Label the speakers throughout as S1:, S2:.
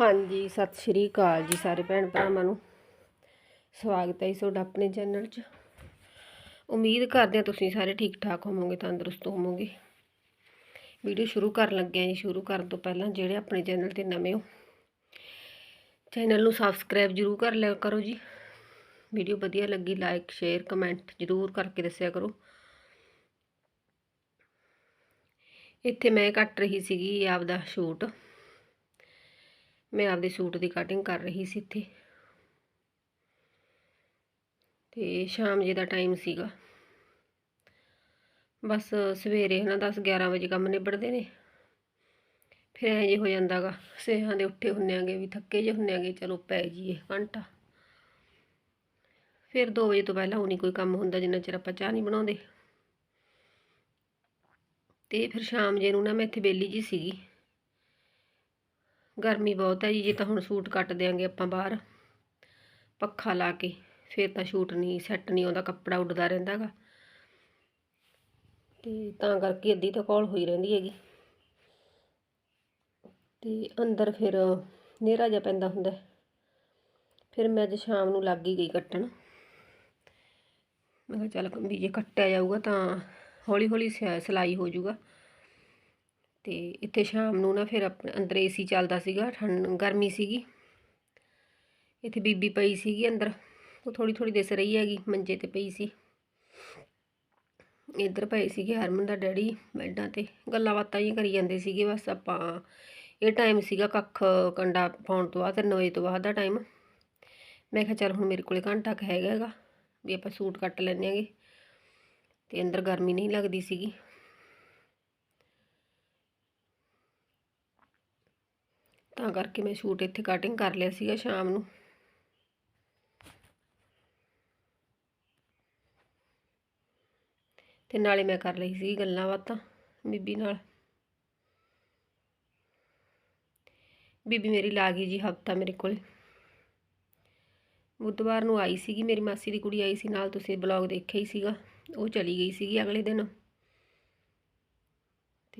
S1: ਹਾਂਜੀ, ਸਤਿ ਸ਼੍ਰੀ ਅਕਾਲ ਜੀ ਸਾਰੇ ਭੈਣ ਭਰਾਵਾਂ ਨੂੰ। ਸਵਾਗਤ ਹੈ ਜੀ ਤੁਹਾਡਾ ਆਪਣੇ ਚੈਨਲ 'ਚ। ਉਮੀਦ ਕਰਦੇ ਹਾਂ ਤੁਸੀਂ ਸਾਰੇ ਠੀਕ ਠਾਕ ਹੋਵੋਗੇ, ਤੰਦਰੁਸਤ ਹੋਵੋਗੇ। ਵੀਡੀਓ ਸ਼ੁਰੂ ਕਰਨ ਲੱਗੇ ਹਾਂ ਜੀ, ਸ਼ੁਰੂ ਕਰਨ ਤੋਂ ਪਹਿਲਾਂ ਜਿਹੜੇ ਆਪਣੇ ਚੈਨਲ ਤੇ ਨਵੇਂ ਹੋ, ਚੈਨਲ ਨੂੰ ਸਬਸਕ੍ਰਾਈਬ ਜਰੂਰ ਕਰ ਲਿਆ ਕਰੋ ਜੀ। ਵੀਡੀਓ ਵਧੀਆ ਲੱਗੀ, ਲਾਈਕ, ਸ਼ੇਅਰ, ਕਮੈਂਟ ਜਰੂਰ ਕਰਕੇ ਦੱਸਿਆ ਕਰੋ। ਇੱਥੇ ਮੈਂ ਕੱਟ ਰਹੀ ਸੀਗੀ ਆਪਦਾ ਸ਼ੂਟ। ਮੈਂ ਆਪਦੇ ਸੂਟ ਦੀ ਕਟਿੰਗ ਕਰ ਰਹੀ ਸੀ ਇੱਥੇ। ਤੇ ਸ਼ਾਮ ਜੇ ਦਾ ਟਾਈਮ ਸੀਗਾ। ਬਸ ਸਵੇਰੇ ਹਨਾ 10 11 ਵਜੇ ਕੰਮ ਨਿਬੜਦੇ ਨੇ। ਫਿਰ ਐਂ ਜੇ ਹੋ ਜਾਂਦਾਗਾ, ਸੇਹਾਂ ਦੇ ਉੱਠੇ ਹੁੰਨੇ ਆਂਗੇ ਵੀ ਥੱਕੇ ਜੇ ਹੁੰਨੇ ਆਂਗੇ, ਚਲੋ ਪੈ ਜੀਏ ਘੰਟਾ। ਫਿਰ 2 ਵਜੇ ਤੋਂ ਪਹਿਲਾਂ ਉਹ ਨਹੀਂ ਕੋਈ ਕੰਮ ਹੁੰਦਾ ਜਿੰਨਾ ਚਿਰ ਆਪਾਂ ਚਾਹ ਨਹੀਂ ਬਣਾਉਂਦੇ। ਤੇ ਫਿਰ ਸ਼ਾਮ ਜੇ ਨੂੰ ਨਾ ਮੈਂ ਇੱਥੇ ਬੇਲੀ ਜੀ ਸੀਗੀ। ਗਰਮੀ ਬਹੁਤ ਹੈ ਜੀ, ਜੇ ਤਾਂ ਹੁਣ ਸੂਟ ਕੱਟ ਦਿਆਂਗੇ ਆਪਾਂ ਬਾਹਰ, ਪੱਖਾ ਲਾ ਕੇ, ਫਿਰ ਤਾਂ ਸ਼ੂਟ ਨਹੀਂ ਸੈੱਟ ਨਹੀਂ ਆਉਂਦਾ, ਕੱਪੜਾ ਉੱਡਦਾ ਰਹਿੰਦਾਗਾ ਤੇ ਤਾਂ ਕਰਕੇ ਅੱਧੀ ਤਾਂ ਕੋਲ ਹੋਈ ਰਹਿੰਦੀ ਹੈਗੀ। ਤੇ ਅੰਦਰ ਫਿਰ ਹਨੇਰਾ ਜਿਹਾ ਪੈਂਦਾ ਹੁੰਦਾ। ਫਿਰ ਮੈਂ ਅੱਜ ਸ਼ਾਮ ਨੂੰ ਲੱਗ ਹੀ ਗਈ ਕੱਟਣ। ਮੈਂ ਕਿਹਾ ਚੱਲ ਵੀ ਜੇ ਕੱਟਿਆ ਜਾਊਗਾ ਤਾਂ ਹੌਲੀ ਹੌਲੀ ਸਿਲਾਈ ਹੋ ਜਾਊਗਾ। ਤੇ ਇੱਥੇ ਸ਼ਾਮ ਨੂੰ ਨਾ ਫਿਰ ਆਪਣੇ ਅੰਦਰ ਏਸੀ ਚੱਲਦਾ ਸੀਗਾ, ਠੰਡ, ਗਰਮੀ ਸੀਗੀ। ਇੱਥੇ ਬੀਬੀ ਪਈ ਸੀਗੀ ਅੰਦਰ, ਉਹ ਥੋੜੀ ਥੋੜੀ ਦਿਸ ਰਹੀ ਹੈਗੀ, ਮੰਜੇ ਤੇ ਪਈ ਸੀ। ਇੱਧਰ ਪਏ ਸੀਗੇ ਹਰਮਨ ਦਾ ਡੈਡੀ ਬੈੱਡਾਂ ਤੇ, ਗੱਲਾਂ ਬਾਤਾਂ ਹੀ ਕਰੀ ਜਾਂਦੇ ਸੀਗੇ, ਬਸ ਆਪਾਂ, ਇਹ ਟਾਈਮ ਸੀਗਾ ਕੱਖ ਕੰਡਾ ਪਾਉਣ ਤੋਂ ਬਾਅਦ 9 ਵਜੇ ਤੋਂ ਬਾਅਦ ਦਾ ਟਾਈਮ ਮੈਂ ਕਿਹਾ ਚੱਲ ਹੁਣ ਮੇਰੇ ਕੋਲੇ ਘੰਟਾ ਕ ਹੈਗਾ ਹੈਗਾ, ਵੀ ਆਪਾਂ ਸੂਟ ਕੱਟ ਲੈਣੇ ਆਂਗੇ ਤੇ ਅੰਦਰ ਗਰਮੀ ਨਹੀਂ ਲੱਗਦੀ ਸੀਗੀ। ਤਾਂ ਕਰਕੇ ਮੈਂ ਸ਼ੂਟ ਇੱਥੇ ਕਟਿੰਗ ਕਰ ਲਿਆ ਸੀਗਾ ਸ਼ਾਮ ਨੂੰ। ਤੇ ਨਾਲੇ ਮੈਂ ਕਰ ਲਈ ਸੀ ਗੱਲਾਂ ਬਾਤਾਂ ਬੀਬੀ ਨਾਲ। ਬੀਬੀ ਮੇਰੀ ਲਾ ਗਈ ਜੀ ਹਫਤਾ ਮੇਰੇ ਕੋਲ। ਬੁੱਧਵਾਰ ਨੂੰ ਆਈ ਸੀਗੀ, ਮੇਰੀ ਮਾਸੀ ਦੀ ਕੁੜੀ ਆਈ ਸੀ, ਨਾਲ ਤੁਸੀਂ ਬਲੌਗ ਦੇਖਿਆ ਹੀ ਸੀਗਾ, ਉਹ ਚਲੀ ਗਈ ਸੀਗੀ ਅਗਲੇ ਦਿਨ।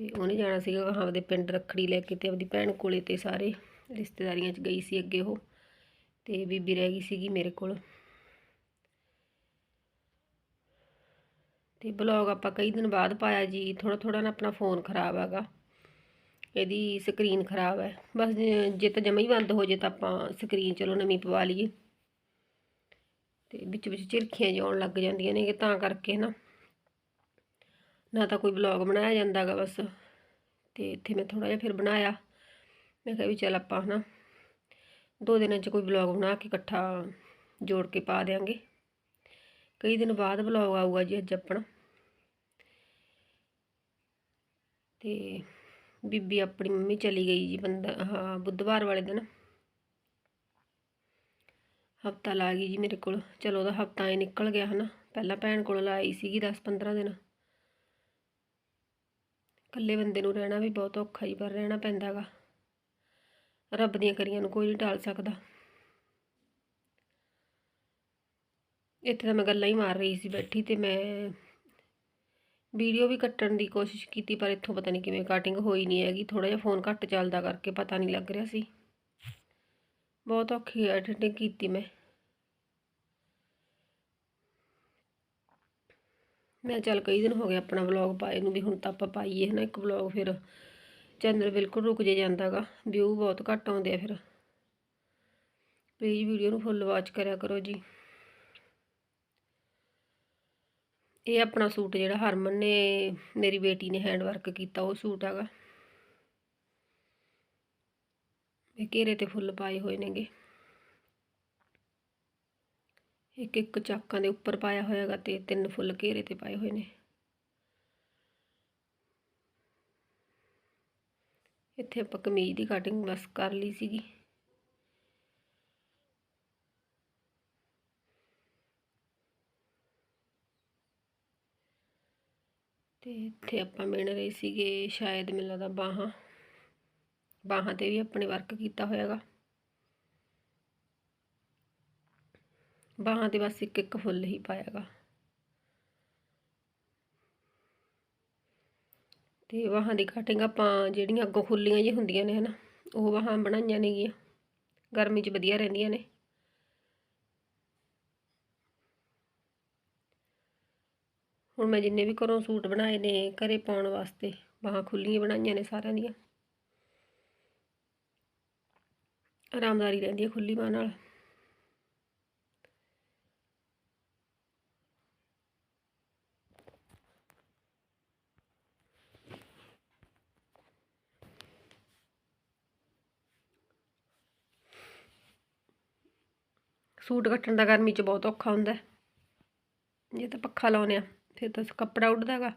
S1: ਤੇ ਉਹਨੇ ਜਾਣਾ ਸੀਗਾ, ਆਪਦੇ ਪਿੰਡ ਰੱਖੜੀ ਲੈ ਕੇ ਤੇ ਆਪਦੀ ਭੈਣ ਕੋਲੇ ਤੇ ਸਾਰੇ ਰਿਸ਼ਤੇਦਾਰੀਆਂ 'ਚ ਗਈ ਸੀ ਅੱਗੇ ਉਹ ਤੇ ਬੀਬੀ ਰਹਿ ਗਈ ਸੀਗੀ ਮੇਰੇ ਕੋਲ। ਤੇ ਬਲੌਗ ਆਪਾਂ ਕਈ ਦਿਨ ਬਾਅਦ ਪਾਇਆ ਜੀ ਥੋੜਾ ਥੋੜਾ ਨਾ ਆਪਣਾ ਫੋਨ ਖਰਾਬ ਹੈਗਾ, ਇਹਦੀ ਸਕਰੀਨ ਖਰਾਬ ਹੈ। ਬਸ ਜੇ ਤਾਂ ਜਮਾ ਹੀ ਬੰਦ ਹੋ ਜੇ ਤਾਂ ਆਪਾਂ ਸਕਰੀਨ ਚਲੋ ਨਵੀਂ ਪਵਾ ਲਈਏ। ਤੇ ਵਿੱਚ ਵਿੱਚ ਝਿਰਖੀਆਂ ਜਿਉਣ ਲੱਗ ਜਾਂਦੀਆਂ ਨੇ ਕਿ ਤਾਂ ਕਰਕੇ ਨਾ। ਨਾ ਤਾਂ ਕੋਈ ਬਲੌਗ ਬਣਾਇਆ ਜਾਂਦਾਗਾ ਬਸ। ਤੇ ਇੱਥੇ ਮੈਂ ਥੋੜਾ ਜਿਹਾ ਫਿਰ ਬਣਾਇਆ। ਮੈਂ ਕਿਹਾ ਵੀ ਚੱਲ ਆਪਾਂ ਹਨਾ ਦੋ ਦਿਨਾਂ 'ਚ ਕੋਈ ਬਲੌਗ ਬਣਾ ਕੇ ਇਕੱਠਾ ਜੋੜ ਕੇ ਪਾ ਦੇਾਂਗੇ ਕਈ ਦਿਨ ਬਾਅਦ ਬਲੌਗ ਆਊਗਾ ਜੀ ਅੱਜ ਆਪਣਾ। ਤੇ ਬੀਬੀ ਆਪਣੀ ਮੰਮੀ ਚਲੀ ਗਈ ਜੀ ਬੰਦਾ, ਹਾਂ ਬੁੱਧਵਾਰ ਵਾਲੇ ਦਿਨ। ਹਫਤਾ ਲਾ ਗਈ ਜੀ ਮੇਰੇ ਕੋਲ। ਚਲੋ ਉਹਦਾ ਹਫਤਾ ਹੀ ਨਿਕਲ ਗਿਆ ਹਨਾ। ਪਹਿਲਾਂ ਭੈਣ ਕੋਲ ਲਾਈ ਸੀਗੀ 10-15 ਦਿਨ। ਇਕੱਲੇ ਬੰਦੇ ਨੂੰ ਰਹਿਣਾ ਵੀ ਬਹੁਤ ਔਖਾ ਹੀ, ਪਰ ਰਹਿਣਾ ਪੈਂਦਾਗਾ। ਰੱਬ ਦੀਆਂ ਕਰੀਆਂ ਨੂੰ ਕੋਈ ਨਹੀਂ ਟਾਲ ਸਕਦਾ। ਇੱਥੇ ਤਾਂ ਮੈਂ ਗੱਲਾਂ ਹੀ ਮਾਰ ਰਹੀ ਸੀ ਬੈਠੀ ਤੇ ਮੈਂ ਵੀਡੀਓ ਵੀ ਕੱਟਣ ਦੀ ਕੋਸ਼ਿਸ਼ ਕੀਤੀ, ਪਰ ਇੱਥੋਂ ਪਤਾ ਨਹੀਂ ਕਿਵੇਂ ਕਟਿੰਗ ਹੋਈ ਨਹੀਂ ਹੈਗੀ। ਥੋੜਾ ਜਿਹਾ ਫੋਨ ਘੱਟ ਚੱਲਦਾ ਕਰਕੇ ਪਤਾ ਨਹੀਂ ਲੱਗ ਰਿਹਾ ਸੀ। ਬਹੁਤ ਔਖੀ ਐਡੀਟਿੰਗ ਕੀਤੀ ਮੈਂ। ਮੈਂ ਚੱਲ ਕਈ ਦਿਨ ਹੋ ਗਏ ਆਪਣਾ ਵਲੌਗ ਪਾਏ ਨੂੰ ਵੀ ਹੁਣ ਤਾਂ ਆਪਾਂ ਪਾਈਏ ਹਨਾ ਇੱਕ ਵਲੌਗ ਫਿਰ। ਚੈਨਲ ਬਿਲਕੁਲ ਰੁਕ ਜੇ ਜਾਂਦਾਗਾ ਵਿਊ ਬਹੁਤ ਘੱਟ ਆਉਂਦੇ ਆ ਫਿਰ। ਪਲੀਜ਼ ਵੀਡੀਓ ਨੂੰ ਫੁੱਲ ਵਾਚ ਕਰਿਆ ਕਰੋ ਜੀ। ਇਹ ਆਪਣਾ ਸੂਟ ਜਿਹੜਾ ਹਰਮਨ ਨੇ, ਮੇਰੀ ਬੇਟੀ ਨੇ ਹੈਂਡ ਵਰਕ ਕੀਤਾ, ਉਹ ਸੂਟ ਹੈਗਾ। ਇਹ ਘੇਰੇ ਤੇ ਫੁੱਲ ਪਾਏ ਹੋਏ ਨੇਗੇ। ਇੱਕ ਇੱਕ ਚਾਕਾਂ ਦੇ ਉੱਪਰ ਪਾਇਆ ਹੋਇਆਗਾ ਤੇ ਤਿੰਨ ਫੁੱਲ ਘੇਰੇ ਤੇ ਪਾਏ ਹੋਏ ਨੇ। ਇੱਥੇ ਆਪਾਂ ਕਮੀਜ਼ ਦੀ ਕਟਿੰਗ ਬਸ ਕਰ ਲਈ ਸੀਗੀ। ਤੇ ਇੱਥੇ ਆਪਾਂ ਮਿਣ ਰਹੇ ਸੀਗੇ ਸ਼ਾਇਦ ਮੈਨੂੰ ਲੱਗਦਾ ਬਾਹਾਂ। ਬਾਹਾਂ ਤੇ ਵੀ ਆਪਣੇ ਵਰਕ ਕੀਤਾ ਹੋਇਆਗਾ। ਬਾਹਾਂ ਤੇ ਬਸ ਇੱਕ ਇੱਕ ਫੁੱਲ ਹੀ ਪਾਇਆਗਾ। ਤੇ ਬਾਹਾਂ ਦੀ ਕਟਿੰਗ ਆਪਾਂ ਜਿਹੜੀਆਂ ਅੱਗੋਂ ਖੁੱਲੀਆਂ ਜੀ ਹੁੰਦੀਆਂ ਨੇ ਹਨਾ, ਉਹ ਬਾਹਾਂ ਬਣਾਈਆਂ ਨੇਗੀਆਂ। ਗਰਮੀ 'ਚ ਵਧੀਆ ਰਹਿੰਦੀਆਂ ਨੇ। ਹੁਣ ਮੈਂ ਜਿੰਨੇ ਵੀ ਘਰੋਂ ਸੂਟ ਬਣਾਏ ਨੇ, ਘਰੇ ਪਾਉਣ ਵਾਸਤੇ ਬਾਹਾਂ ਖੁੱਲੀਆਂ ਬਣਾਈਆਂ ਨੇ ਸਾਰਿਆਂ ਦੀਆਂ। ਆਰਾਮਦਾਰੀ ਰਹਿੰਦੀ ਹੈ ਖੁੱਲੀ ਬਾਹ ਨਾਲ। ਸੂਟ ਕੱਟਣ ਦਾ ਗਰਮੀ 'ਚ ਬਹੁਤ ਔਖਾ ਹੁੰਦਾ ਜੇ ਤਾਂ ਪੱਖਾ ਲਾਉਨੇ ਆ ਫਿਰ ਤਾਂ ਕੱਪੜਾ ਉੱਡਦਾ ਹੈਗਾ।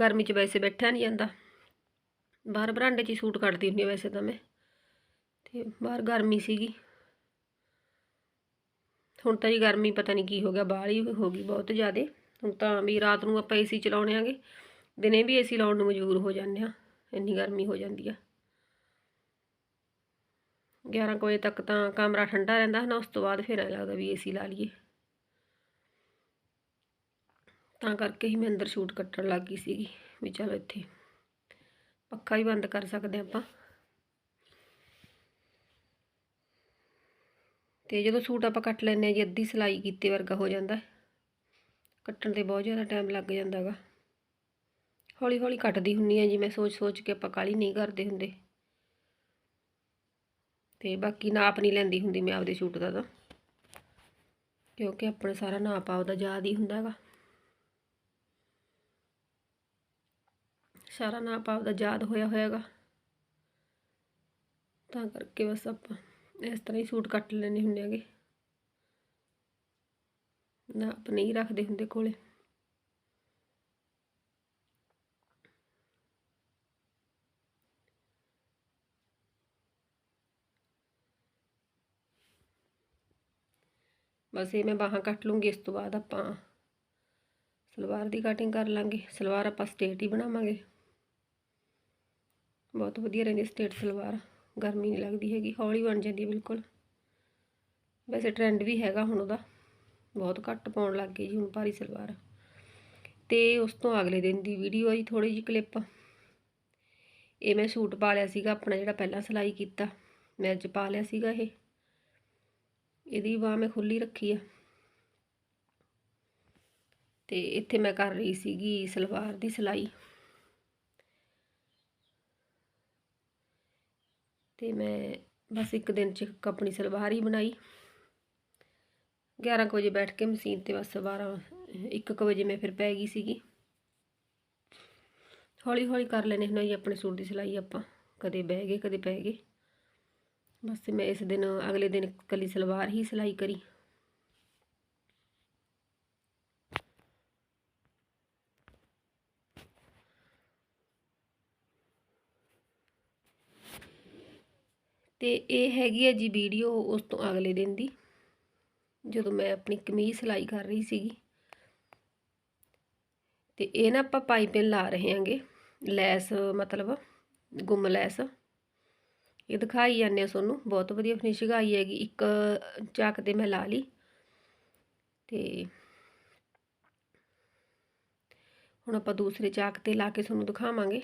S1: ਗਰਮੀ 'ਚ ਵੈਸੇ ਬੈਠਿਆ ਨਹੀਂ ਜਾਂਦਾ। ਬਾਹਰ ਬਰਾਂਡੇ 'ਚ ਹੀ ਸੂਟ ਕੱਟਦੀ ਹੁੰਦੀ ਹਾਂ ਵੈਸੇ ਤਾਂ ਮੈਂ। ਤੇ ਬਾਹਰ ਗਰਮੀ ਸੀਗੀ। ਹੁਣ ਤਾਂ ਜੀ ਗਰਮੀ ਪਤਾ ਨਹੀਂ ਕੀ ਹੋ ਗਿਆ ਬਾਹਰ ਹੀ ਹੋ ਗਈ ਬਹੁਤ ਜ਼ਿਆਦੇ। ਹੁਣ ਤਾਂ ਵੀ ਰਾਤ ਨੂੰ ਆਪਾਂ ਏਸੀ ਚਲਾਉਣੇ ਆਂਗੇ ਦਿਨੇ ਵੀ ਏਸੀ ਲਾਉਣ ਨੂੰ ਮਜਬੂਰ ਹੋ ਜਾਂਦੇ ਆ ਇੰਨੀ ਗਰਮੀ ਹੋ ਜਾਂਦੀ ਆ। 11 ਕੁ ਵਜੇ ਤੱਕ ਤਾਂ ਕਮਰਾ ਠੰਡਾ ਰਹਿੰਦਾ ਹੈ ਨਾ, ਉਸ ਤੋਂ ਬਾਅਦ ਫਿਰ ਐਂ ਲੱਗਦਾ ਵੀ ਏਸੀ ਲਾ ਲਈਏ। ਤਾਂ ਕਰਕੇ ਹੀ ਮੈਂ ਅੰਦਰ ਸ਼ੂਟ ਕੱਟਣ ਲੱਗ ਗਈ ਸੀਗੀ, ਵੀ ਚਲੋ ਇੱਥੇ ਪੱਖਾ ਹੀ ਬੰਦ ਕਰ ਸਕਦੇ ਆਪਾਂ। ਤੇ ਜਦੋਂ ਸੂਟ ਆਪਾਂ ਕੱਟ ਲੈਂਦੇ ਆ ਜੀ, ਅੱਧੀ ਸਿਲਾਈ ਕੀਤੇ ਵਰਗਾ ਹੋ ਜਾਂਦਾ ਕੱਟਣ ਤੇ ਬਹੁਤ ਜ਼ਿਆਦਾ ਟਾਈਮ ਲੱਗ ਜਾਂਦਾ ਹੈਗਾ। ਹੌਲੀ ਹੌਲੀ ਕੱਟਦੀ ਹੁੰਨੀ ਆ ਜੀ, ਮੈਂ ਸੋਚ ਸੋਚ ਕੇ ਆਪਾਂ ਕਾਲੀ ਨਹੀਂ ਕਰਦੇ ਹੁੰਦੇ। ਤੇ ਬਾਕੀ ਨਾਪ ਨਹੀਂ ਲੈਂਦੀ ਹੁੰਦੀ ਮੈਂ ਆਪਦੇ ਸੂਟ ਦਾ ਤਾਂ। ਕਿਉਂਕਿ ਆਪਣਾ ਸਾਰਾ ਨਾਪ ਆਪਦਾ ਯਾਦ ਹੀ ਹੁੰਦਾ ਹੈਗਾ। ਸਾਰਾ ਨਾਪ ਆਪਦਾ ਯਾਦ ਹੋਇਆ ਹੋਇਆਗਾ ਤਾਂ ਕਰਕੇ ਬਸ ਆਪਾਂ ਇਸ ਤਰ੍ਹਾਂ ਹੀ ਸੂਟ ਕੱਟ ਲੈਣੇ ਹੁੰਦੇ ਹੈਗੇ। ਨਾਪ ਨਹੀਂ ਰੱਖਦੇ ਹੁੰਦੇ ਕੋਲੇ। ਬਸ ਇਹ ਮੈਂ ਬਾਹਾਂ ਕੱਟ ਲੂੰਗੀ, ਇਸ ਤੋਂ ਬਾਅਦ ਆਪਾਂ ਸਲਵਾਰ ਦੀ ਕਟਿੰਗ ਕਰ ਲਾਂਗੇ। ਸਲਵਾਰ ਆਪਾਂ ਸਟੇਟ ਹੀ ਬਣਾਵਾਂਗੇ। ਬਹੁਤ ਵਧੀਆ ਰਹਿੰਦੀ ਸਟੇਟ ਸਲਵਾਰ। ਗਰਮੀ ਨਹੀਂ ਲੱਗਦੀ ਹੈਗੀ, ਹੌਲੀ ਬਣ ਜਾਂਦੀ ਬਿਲਕੁਲ। ਵੈਸੇ ਟ੍ਰੈਂਡ ਵੀ ਹੈਗਾ ਹੁਣ ਉਹਦਾ। ਬਹੁਤ ਘੱਟ ਪਾਉਣ ਲੱਗ ਗਏ ਜੀ ਹੁਣ ਭਾਰੀ ਸਲਵਾਰ। ਤੇ ਉਸ ਤੋਂ ਅਗਲੇ ਦਿਨ ਦੀ ਵੀਡੀਓ ਆ ਜੀ ਥੋੜੀ ਜਿਹੀ ਕਲਿੱਪ ਇਹ ਮੈਂ ਸੂਟ ਪਾ ਲਿਆ ਸੀਗਾ, ਆਪਣਾ ਜਿਹੜਾ ਪਹਿਲਾਂ ਸਿਲਾਈ ਕੀਤਾ। ਮੈਂ ਅੱਜ ਪਾ ਲਿਆ ਸੀਗਾ ਇਹ। ਇਹਦੀ ਬਾਹ ਮੈਂ ਖੁੱਲੀ ਰੱਖੀ ਆ। ਤੇ ਇੱਥੇ ਮੈਂ ਕਰ ਰਹੀ ਸੀਗੀ ਸਲਵਾਰ ਦੀ ਸਿਲਾਈ। ਤੇ ਮੈਂ ਬਸ ਇੱਕ ਦਿਨ ਚ ਆਪਣੀ ਸਲਵਾਰ ਹੀ ਬਣਾਈ। 11 ਵਜੇ ਬੈਠ ਕੇ ਮਸ਼ੀਨ ਤੇ ਬਸ 12 1 ਵਜੇ ਮੈਂ ਫਿਰ ਪੈ ਗਈ ਸੀਗੀ। ਹੌਲੀ ਹੌਲੀ ਕਰ ਲੈਨੇ ਹੁੰਦੇ ਜੀ ਆਪਣੇ ਸੂਟ ਦੀ ਸਿਲਾਈ ਆਪਾਂ, ਕਦੇ ਬਹਿ ਗਏ, ਕਦੇ ਪੈ ਗਏ। ਬਸ ਮੈਂ ਇਸ ਦਿਨ, ਅਗਲੇ ਦਿਨ ਕੱਲੀ ਸਲਵਾਰ ਹੀ ਸਿਲਾਈ ਕਰੀ। ਤੇ ਇਹ ਹੈਗੀ ਹੈ ਜੀ ਵੀਡੀਓ ਉਸ ਤੋਂ ਅਗਲੇ ਦਿਨ ਦੀ, ਜਦੋਂ ਮੈਂ ਆਪਣੀ ਕਮੀਜ਼ ਸਿਲਾਈ ਕਰ ਰਹੀ ਸੀਗੀ। ਤੇ ਇਹ ਨਾ ਆਪਾਂ ਪਾਈਪਿੰਗ ਲਾ ਰਹੇ ਹਾਂਗੇ, ਲੈਸ ਮਤਲਬ ਗੁੰਮ ਲੈਸ। ਇਹ ਦਿਖਾਈ ਜਾਂਦੇ ਆ ਤੁਹਾਨੂੰ ਬਹੁਤ ਵਧੀਆ ਫਿਨਿਸ਼ਿੰਗ ਆਈ ਹੈਗੀ, ਇੱਕ ਚੱਕ ਤੇ ਮੈਂ ਲਾ ਲਈ ਤੇ ਹੁਣ ਆਪਾਂ ਦੂਸਰੇ ਚਾਕ ਤੇ ਲਾ ਕੇ ਤੁਹਾਨੂੰ ਦਿਖਾਵਾਂਗੇ।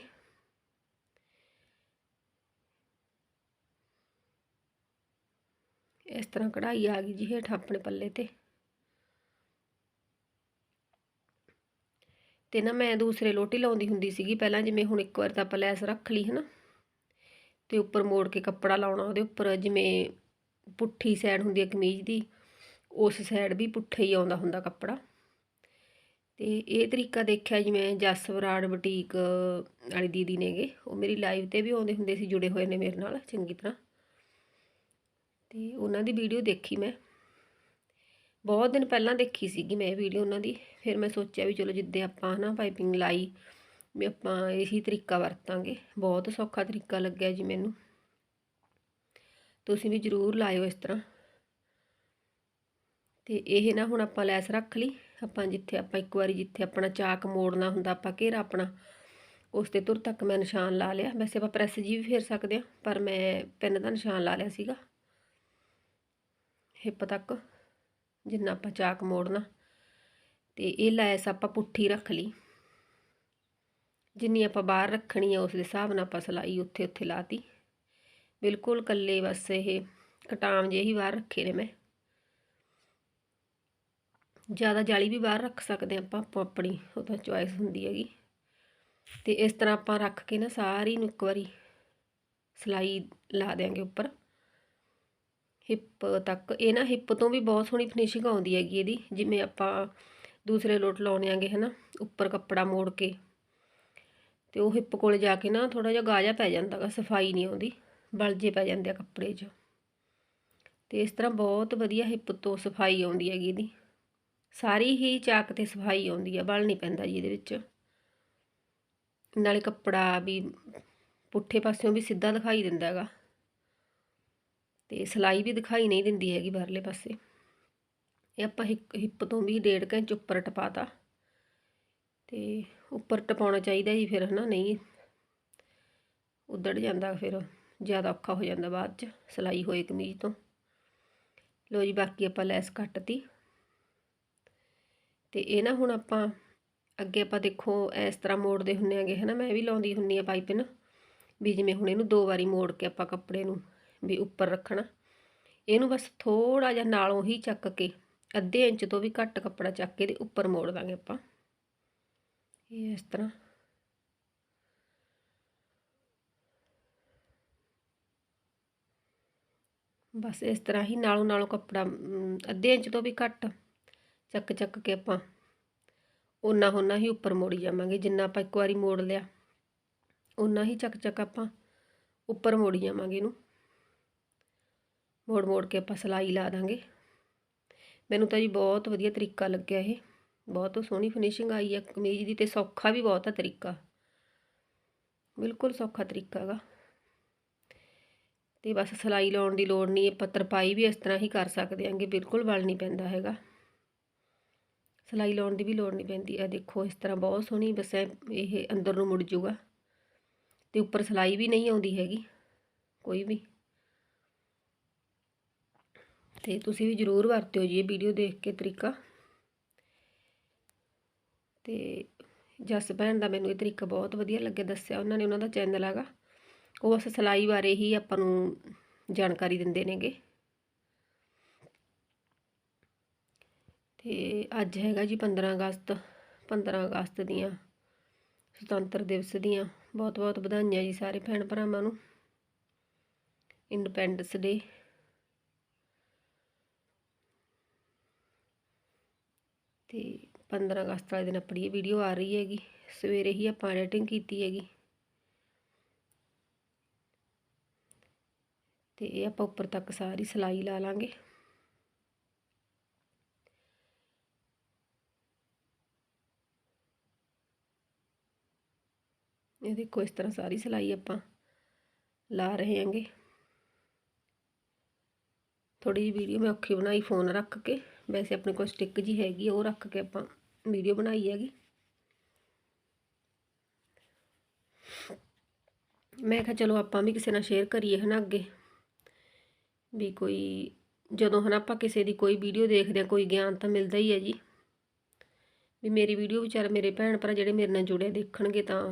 S1: ਇਸ ਤਰ੍ਹਾਂ ਕਢਾਈ ਆ ਗਈ ਜੀ ਹੇਠ ਆਪਣੇ ਪੱਲੇ ਤੇ। ਤੇ ਨਾ ਮੈਂ ਦੂਸਰੇ ਲੋਟੀ ਲਾਉਂਦੀ ਹੁੰਦੀ ਸੀਗੀ, ਪਹਿਲਾਂ ਜਿਵੇਂ ਹੁਣ ਇੱਕ ਵਾਰ ਤਾਂ ਆਪਾਂ ਲੈਸ ਰੱਖ ਲਈ ਹਨਾ। ਤੇ ਉੱਪਰ ਮੋੜ ਕੇ ਕੱਪੜਾ ਲਾਉਣਾ, ਉਹਦੇ ਉੱਪਰ ਜਿਵੇਂ ਪੁੱਠੀ ਸਾਈਡ ਹੁੰਦੀ ਹੈ ਕਮੀਜ਼ ਦੀ, ਉਸ ਸਾਈਡ ਵੀ ਪੁੱਠੇ ਹੀ ਆਉਂਦਾ ਹੁੰਦਾ ਕੱਪੜਾ। ਤੇ ਇਹ ਤਰੀਕਾ ਦੇਖਿਆ ਜਿਵੇਂ ਜਸਵਰਾੜ ਬੁਟੀਕ ਵਾਲੀ ਦੀਦੀ ਨੇਗੇ, ਉਹ ਮੇਰੀ ਲਾਈਵ ਤੇ ਵੀ ਆਉਂਦੇ ਹੁੰਦੇ ਸੀ, ਜੁੜੇ ਹੋਏ ਨੇ ਮੇਰੇ ਨਾਲ, ਚੰਗੀ ਤਰ੍ਹਾਂ। ਤੇ ਉਹਨਾਂ ਦੀ ਵੀਡੀਓ ਦੇਖੀ ਮੈਂ। ਬਹੁਤ ਦਿਨ ਪਹਿਲਾਂ ਦੇਖੀ ਸੀਗੀ ਮੈਂ ਵੀਡੀਓ ਉਹਨਾਂ ਦੀ, ਫਿਰ ਮੈਂ ਸੋਚਿਆ ਵੀ ਚਲੋ ਜਿੱਦੇ ਆਪਾਂ ਹਨਾ ਪਾਈਪਿੰਗ ਲਾਈ ਵੀ ਆਪਾਂ ਇਹੀ ਤਰੀਕਾ ਵਰਤਾਂਗੇ। ਬਹੁਤ ਸੌਖਾ ਤਰੀਕਾ ਲੱਗਿਆ ਜੀ ਮੈਨੂੰ। ਤੁਸੀਂ ਵੀ ਜ਼ਰੂਰ ਲਾਇਓ ਇਸ ਤਰ੍ਹਾਂ। ਤੇ ਇਹ ਨਾ ਹੁਣ ਆਪਾਂ ਲੈਸ ਰੱਖ ਲਈ। ਆਪਾਂ ਜਿੱਥੇ ਆਪਾਂ ਇੱਕ ਵਾਰੀ ਜਿੱਥੇ ਆਪਣਾ ਚਾਕ ਮੋੜਨਾ ਹੁੰਦਾ, ਆਪਾਂ ਘੇਰਾ ਆਪਣਾ, ਉਸ ਤੇ ਤੁਰ ਤੱਕ ਮੈਂ ਨਿਸ਼ਾਨ ਲਾ ਲਿਆ। ਵੈਸੇ ਆਪਾਂ ਪ੍ਰੈਸ ਜੀ ਵੀ ਫੇਰ ਸਕਦੇ ਆ ਪਰ ਮੈਂ ਪਿੰਨ ਦਾ ਨਿਸ਼ਾਨ ਲਾ ਲਿਆ ਸੀਗਾ। ਹਿੱਪ ਤੱਕ, ਜਿੰਨਾ ਆਪਾਂ ਚਾਕ ਮੋੜਨਾ। ਤੇ ਇਹ ਲੈਸ ਆਪਾਂ ਪੁੱਠੀ ਰੱਖ ਲਈ। ਜਿੰਨੀ ਆਪਾਂ ਬਾਹਰ ਰੱਖਣੀ ਹੈ ਉਸ ਦੇ ਹਿਸਾਬ ਨਾਲ ਆਪਾਂ ਸਲਾਈ ਉੱਥੇ ਉੱਥੇ ਲਾਤੀ। ਬਿਲਕੁਲ ਕੱਲੇ ਬਸ ਇਹ ਕਟਾਮ ਜਿਹੇ ਹੀ ਬਾਹਰ ਰੱਖੇ ਨੇ ਮੈਂ। ਜ਼ਿਆਦਾ ਜਾਲੀ ਵੀ ਬਾਹਰ ਰੱਖ ਸਕਦੇ ਆਪਾਂ, ਆਪੋ ਆਪਣੀ ਉਹ ਤਾਂ ਚੁਆਇਸ ਹੁੰਦੀ ਹੈਗੀ। ਤੇ ਇਸ ਤਰ੍ਹਾਂ ਆਪਾਂ ਰੱਖ ਕੇ ਨਾ ਸਾਰੀ ਨੂੰ ਇੱਕ ਵਾਰੀ ਸਲਾਈ ਲਾ ਦੇਾਂਗੇ ਉੱਪਰ। ਹਿੱਪ ਤੱਕ, ਇਹ ਨਾ ਹਿੱਪ ਤੋਂ ਵੀ ਬਹੁਤ ਸੋਹਣੀ ਫਿਨਿਸ਼ਿੰਗ ਆਉਂਦੀ ਹੈਗੀ ਇਹਦੀ, ਜਿਵੇਂ ਆਪਾਂ ਦੂਸਰੇ ਲੋਟ ਲਾਉਣੇ ਆਂਗੇ ਹਨਾ, ਉੱਪਰ ਕੱਪੜਾ ਮੋੜ ਕੇ। ਤੇ ਉਹ ਹਿੱਪ ਕੋਲ ਜਾ ਕੇ ਨਾ ਥੋੜਾ ਜਿਹਾ ਗਾਜਾ ਪੈ ਜਾਂਦਾਗਾ ਸਫ਼ਾਈ ਨਹੀਂ ਆਉਂਦੀ, ਬਲਜੇ ਪੈ ਜਾਂਦੇ ਆ ਕੱਪੜੇ 'ਚ। ਤੇ ਇਸ ਤਰ੍ਹਾਂ ਬਹੁਤ ਵਧੀਆ ਹਿੱਪ ਤੋਂ ਸਫ਼ਾਈ ਆਉਂਦੀ ਹੈਗੀ ਇਹਦੀ। ਸਾਰੀ ਹੀ ਚਾਕ ਤੇ ਸਫ਼ਾਈ ਆਉਂਦੀ ਆ, ਬਲ ਨਹੀਂ ਪੈਂਦਾ ਜੀ ਇਹਦੇ ਵਿੱਚ। ਨਾਲੇ ਕੱਪੜਾ ਵੀ ਪੁੱਠੇ ਪਾਸਿਓਂ ਵੀ ਸਿੱਧਾ ਦਿਖਾਈ ਦਿੰਦਾ ਹੈਗਾ। ਤੇ ਸਲਾਈ ਵੀ ਦਿਖਾਈ ਨਹੀਂ ਦਿੰਦੀ ਹੈਗੀ ਬਾਹਰਲੇ ਪਾਸੇ। ਇਹ ਆਪਾਂ ਹਿੱਪ ਤੋਂ ਵੀ ਡੇਢ ਇੰਚ ਉੱਪਰ ਟਪਾਤਾ। ਤੇ ਉੱਪਰ ਟਪਾਉਣਾ ਚਾਹੀਦਾ ਜੀ ਫਿਰ ਹਨਾ, ਨਹੀਂ। ਉਧੜ ਜਾਂਦਾ ਫਿਰ, ਜ਼ਿਆਦਾ ਔਖਾ ਹੋ ਜਾਂਦਾ ਬਾਅਦ ਚ, ਸਲਾਈ ਹੋਏ ਕਮੀਜ਼ ਤੋਂ। ਲੋ ਜੀ, ਬਾਕੀ ਆਪਾਂ ਲੈਸ ਕੱਟਤੀ। ਤੇ ਇਹ ਨਾ ਹੁਣ ਆਪਾਂ, ਅੱਗੇ ਆਪਾਂ ਦੇਖੋ, ਇਸ ਤਰ੍ਹਾਂ ਮੋੜਦੇ ਹੁੰਨੇ ਆਗੇ ਹਨਾ, ਮੈਂ ਵੀ ਲਾਉਂਦੀ ਹੁੰਨੀ ਆ ਪਾਈਪਿੰਗ ਵੀ ਜਿਵੇਂ ਹੁਣ ਇਹਨੂੰ ਦੋ ਵਾਰੀ ਮੋੜ ਕੇ ਆਪਾਂ ਕੱਪੜੇ ਨੂੰ ਵੀ ਉੱਪਰ ਰੱਖਣਾ। ਇਹਨੂੰ ਬਸ ਥੋੜਾ ਜਿਹਾ ਨਾਲੋਂ ਹੀ ਚੱਕ ਕੇ, ਅੱਧੇ ਇੰਚ ਤੋਂ ਵੀ ਘੱਟ ਕੱਪੜਾ ਚੱਕ ਕੇ ਦੇ ਉੱਪਰ ਮੋੜ ਦਾਂਗੇ ਆਪਾਂ। ਇਹ ਇਸ ਤਰ੍ਹਾਂ ਬਸ ਇਸ ਤਰ੍ਹਾਂ ਹੀ ਨਾਲੋਂ ਨਾਲੋਂ ਕੱਪੜਾ ਅੱਧੇ ਇੰਚ ਤੋਂ ਵੀ ਘੱਟ ਚੱਕ ਚੱਕ ਕੇ ਆਪਾਂ ਉਹਨਾਂ ਹੋਣਾ ਹੀ ਉੱਪਰ ਮੋੜੀ ਜਾਵਾਂਗੇ, ਜਿੰਨਾ ਆਪਾਂ ਇੱਕ ਵਾਰੀ ਮੋੜ ਲਿਆ ਉਹਨਾਂ ਹੀ ਚੱਕ ਚੱਕ ਆਪਾਂ ਉੱਪਰ ਮੋੜੀ ਜਾਵਾਂਗੇ ਇਹਨੂੰ। ਮੋੜ ਮੋੜ ਕੇ ਆਪਾਂ ਸਲਾਈ ਲਾ ਦਾਂਗੇ। ਮੈਨੂੰ ਤਾਂ ਜੀ ਬਹੁਤ ਵਧੀਆ ਤਰੀਕਾ ਲੱਗਿਆ ਇਹ। ਬਹੁਤ ਸੋਹਣੀ ਫਿਨਿਸ਼ਿੰਗ ਆਈ ਹੈ ਕਮੀਜ਼ ਦੀ ਤੇ ਸੌਖਾ ਵੀ ਬਹੁਤ ਆ ਤਰੀਕਾ। ਬਿਲਕੁਲ ਸੌਖਾ ਤਰੀਕਾ ਹੈਗਾ। ਤੇ ਬਸ ਸਲਾਈ ਲਾਉਣ ਦੀ ਲੋੜ ਨਹੀਂ ਆਪਾਂ ਤਰਪਾਈ ਵੀ ਇਸ ਤਰ੍ਹਾਂ ਹੀ ਕਰ ਸਕਦੇ ਆਂਗੇ, ਬਿਲਕੁਲ ਵਲ ਨਹੀਂ ਪੈਂਦਾ ਹੈਗਾ। ਸਲਾਈ ਲਾਉਣ ਦੀ ਵੀ ਲੋੜ ਨਹੀਂ ਪੈਂਦੀ ਆ ਦੇਖੋ ਇਸ ਤਰ੍ਹਾਂ ਬਹੁਤ ਸੋਹਣੀ ਬਸ ਇਹ ਅੰਦਰ ਨੂੰ ਮੁੜ ਜੂਗਾ ਤੇ ਉੱਪਰ ਸਲਾਈ ਵੀ ਨਹੀਂ ਆਉਂਦੀ ਹੈਗੀ, ਕੋਈ ਵੀ। ਤੇ ਤੁਸੀਂ ਵੀ ਜ਼ਰੂਰ ਵਰਤਿਓ ਜੀ ਇਹ ਵੀਡੀਓ ਦੇਖ ਕੇ ਤਰੀਕਾ। ਤੇ ਜਸ ਭੈਣ ਦਾ ਮੈਨੂੰ ਇਹ ਤਰੀਕਾ ਬਹੁਤ ਵਧੀਆ ਲੱਗਿਆ ਦੱਸਿਆ, ਉਹਨਾਂ ਨੇ ਉਹਨਾਂ ਦਾ ਚੈਨਲ ਹੈਗਾ। ਉਹ ਬਸ ਸਲਾਈ ਬਾਰੇ ਹੀ ਆਪਾਂ ਨੂੰ ਜਾਣਕਾਰੀ ਦਿੰਦੇ ਨੇਗੇ। ਤੇ ਅੱਜ ਹੈਗਾ ਜੀ 15 ਅਗਸਤ 15 ਅਗਸਤ ਦੀਆਂ ਸੁਤੰਤਰ ਦਿਵਸ ਦੀਆਂ। ਬਹੁਤ ਬਹੁਤ ਵਧਾਈਆਂ ਜੀ ਸਾਰੇ ਭੈਣ ਭਰਾਵਾਂ ਨੂੰ। ਇੰਡੀਪੈਂਡੈਂਸ ਡੇ ਤੇ 15 ਅਗਸਤ ਵਾਲੇ ਦਿਨ ਆਪਣੀ ਇਹ ਵੀਡੀਓ ਆ ਰਹੀ ਹੈਗੀ। ਸਵੇਰੇ ਹੀ ਆਪਾਂ ਐਡੀਟਿੰਗ ਕੀਤੀ ਹੈਗੀ। ਤੇ ਇਹ ਆਪਾਂ ਉੱਪਰ ਤੱਕ ਸਾਰੀ ਸਲਾਈ ਲਾ ਲਾਂਗੇ। ਇਹ ਦੇਖੋ, ਇਸ ਤਰ੍ਹਾਂ ਸਾਰੀ ਸਲਾਈ ਆਪਾਂ ਲਾ ਰਹੇ ਹਾਂਗੇ। ਥੋੜੀ ਜਿਹੀ ਵੀਡੀਓ ਮੈਂ ਔਖੀ ਬਣਾਈ ਫੋਨ ਰੱਖ ਕੇ। ਵੈਸੇ ਆਪਣੇ ਕੋਲ ਸਟਿੱਕ ਜੀ ਹੈਗੀ, ਉਹ ਰੱਖ ਕੇ ਆਪਾਂ ਵੀਡੀਓ ਬਣਾਈ ਹੈਗੀ। ਮੈਂ ਕਿਹਾ ਚਲੋ ਆਪਾਂ ਵੀ ਕਿਸੇ ਨਾਲ ਸ਼ੇਅਰ ਕਰੀਏ ਹਨਾ ਅੱਗੇ। ਵੀ ਕੋਈ, ਜਦੋਂ ਹਨਾ ਆਪਾਂ ਕਿਸੇ ਦੀ ਕੋਈ ਵੀਡੀਓ ਦੇਖਦੇ ਆ ਕੋਈ ਗਿਆਨ ਤਾਂ ਮਿਲਦਾ ਹੀ ਹੈ ਜੀ। ਵੀ ਮੇਰੀ ਵੀਡੀਓ ਵਿਚਾਰ ਮੇਰੇ ਭੈਣ ਭਰਾ ਜਿਹੜੇ ਮੇਰੇ ਨਾਲ ਜੁੜੇ ਦੇਖਣਗੇ ਤਾਂ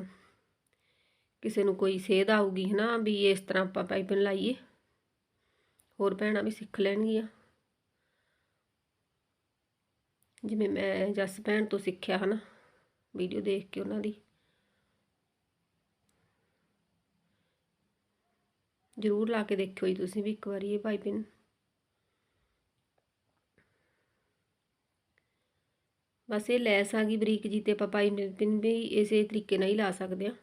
S1: ਕਿਸੇ ਨੂੰ ਕੋਈ ਸੇਧ ਆਊਗੀ ਹਨਾ ਵੀ ਇਸ ਤਰ੍ਹਾਂ ਆਪਾਂ ਪਾਈਪਿੰਗ ਲਾਈਏ। ਹੋਰ ਭੈਣਾਂ ਵੀ ਸਿੱਖ ਲੈਣਗੀਆਂ। ਜਿਵੇਂ ਮੈਂ ਜਸ ਭੈਣ ਤੋਂ ਸਿੱਖਿਆ ਹਨਾ ਵੀਡੀਓ ਦੇਖ ਕੇ ਉਹਨਾਂ ਦੀ। ਜ਼ਰੂਰ ਲਾ ਕੇ ਦੇਖਿਓ ਜੀ ਤੁਸੀਂ ਵੀ ਇੱਕ ਵਾਰੀ ਇਹ ਪਾਈਪਿੰਗ ਬਸ ਇਹ ਲੈਸ ਆ ਗਈ ਬਰੀਕ ਜੀ ਤੇ ਆਪਾਂ ਪਾਈਪਿੰਗ ਵੀ ਇਸੇ ਤਰੀਕੇ ਨਾਲ ਹੀ ਲਾ ਸਕਦੇ ਆ।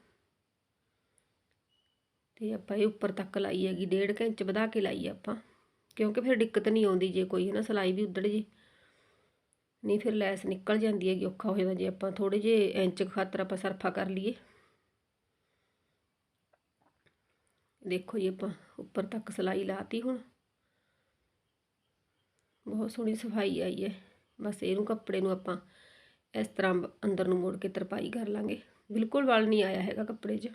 S1: ਤੇ ਆਪਾਂ ਇਹ ਉੱਪਰ ਤੱਕ ਲਾਈ ਹੈਗੀ, ਡੇਢ ਇੰਚ ਵਧਾ ਕੇ ਲਾਈ ਆਪਾਂ। ਕਿਉਂਕਿ ਫਿਰ ਦਿੱਕਤ ਨਹੀਂ ਆਉਂਦੀ ਜੇ ਕੋਈ ਹੈ ਨਾ ਸਲਾਈ ਵੀ ਉੱਧੜ ਜੇ। ਨਹੀਂ ਫਿਰ ਲੈਸ ਨਿਕਲ ਜਾਂਦੀ ਹੈਗੀ ਔਖਾ ਹੋ ਜਾਂਦਾ ਜੇ ਆਪਾਂ ਥੋੜੇ ਜੇ ਇੰਚ ਖਾਤਰ ਆਪਾਂ ਸਰਫਾ ਕਰ ਲਈਏ। ਦੇਖੋ ਜੀ ਆਪਾਂ ਉੱਪਰ ਤੱਕ ਸਲਾਈ ਲਾਤੀ ਹੁਣ। ਬਹੁਤ ਸੋਹਣੀ ਸਫ਼ਾਈ ਆਈ ਹੈ। ਬਸ ਇਹਨੂੰ ਕੱਪੜੇ ਨੂੰ ਆਪਾਂ ਇਸ ਤਰ੍ਹਾਂ ਅੰਦਰ ਨੂੰ ਮੋੜ ਕੇ ਤਰਪਾਈ ਕਰ ਲਾਂਗੇ। ਬਿਲਕੁਲ ਵਲ ਨਹੀਂ ਆਇਆ ਹੈਗਾ ਕੱਪੜੇ 'ਚ।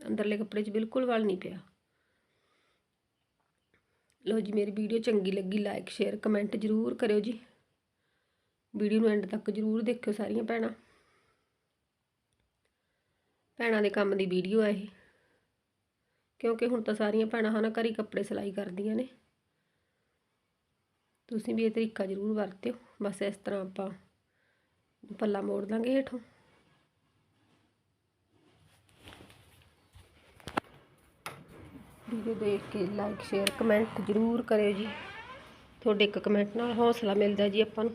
S1: ਅੰਦਰਲੇ ਕੱਪੜੇ 'ਚ ਬਿਲਕੁਲ ਵਲ ਨਹੀਂ ਪਿਆ। ਲੋ ਜੀ ਮੇਰੀ ਵੀਡੀਓ ਚੰਗੀ ਲੱਗੀ ਲਾਈਕ ਸ਼ੇਅਰ ਕਮੈਂਟ ਜ਼ਰੂਰ ਕਰਿਓ ਜੀ। ਵੀਡੀਓ ਨੂੰ ਐਂਡ ਤੱਕ ਜ਼ਰੂਰ ਦੇਖਿਓ ਸਾਰੀਆਂ ਭੈਣਾਂ। ਭੈਣਾਂ ਦੇ ਕੰਮ ਦੀ ਵੀਡੀਓ ਹੈ ਇਹ। ਕਿਉਂਕਿ ਹੁਣ ਤਾਂ ਸਾਰੀਆਂ ਭੈਣਾਂ ਹਨਾ ਘਰੀ ਕੱਪੜੇ ਸਿਲਾਈ ਕਰਦੀਆਂ ਨੇ। ਤੁਸੀਂ ਵੀ ਇਹ ਤਰੀਕਾ ਜ਼ਰੂਰ ਵਰਤਿਓ। ਬਸ ਇਸ ਤਰ੍ਹਾਂ ਆਪਾਂ ਪੱਲਾ ਮੋੜ ਦਾਂਗੇ ਹੇਠੋਂ। ਵੀਡੀਓ ਦੇਖ ਕੇ ਲਾਈਕ ਸ਼ੇਅਰ ਕਮੈਂਟ ਜ਼ਰੂਰ ਕਰਿਓ ਜੀ। ਤੁਹਾਡੇ ਇੱਕ ਕਮੈਂਟ ਨਾਲ ਹੌਸਲਾ ਮਿਲਦਾ ਜੀ ਆਪਾਂ ਨੂੰ।